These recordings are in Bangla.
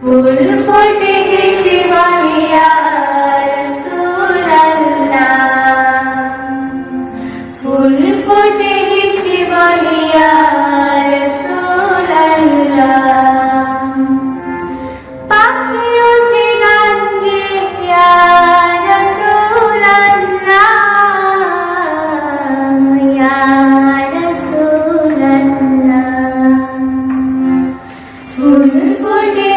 ফুল ফোটে হেসে বলে ফুল ফোটে হেসে বলে পাখি ওঠে গান গে ফুল ফোটে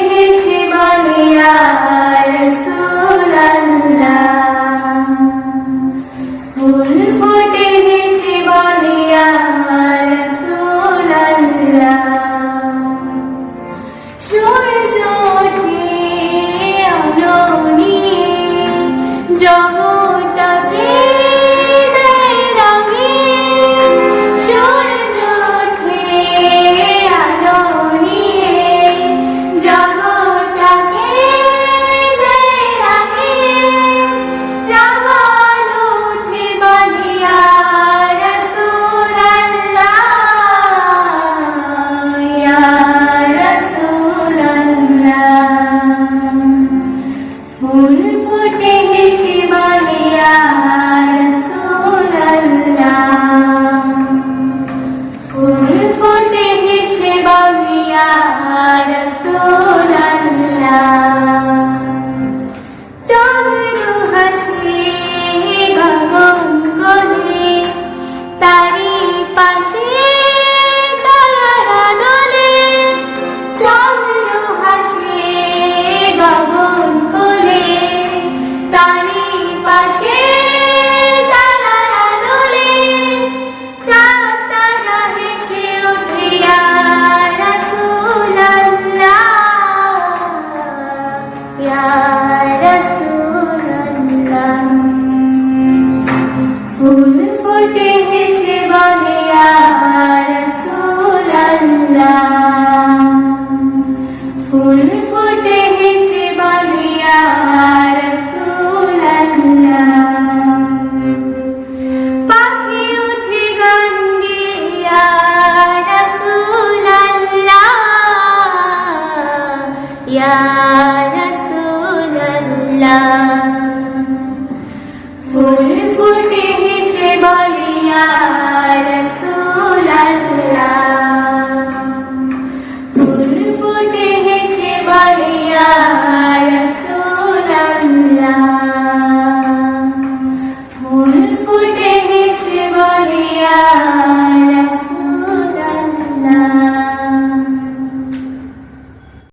ফুল ফুটে হেসে বলে la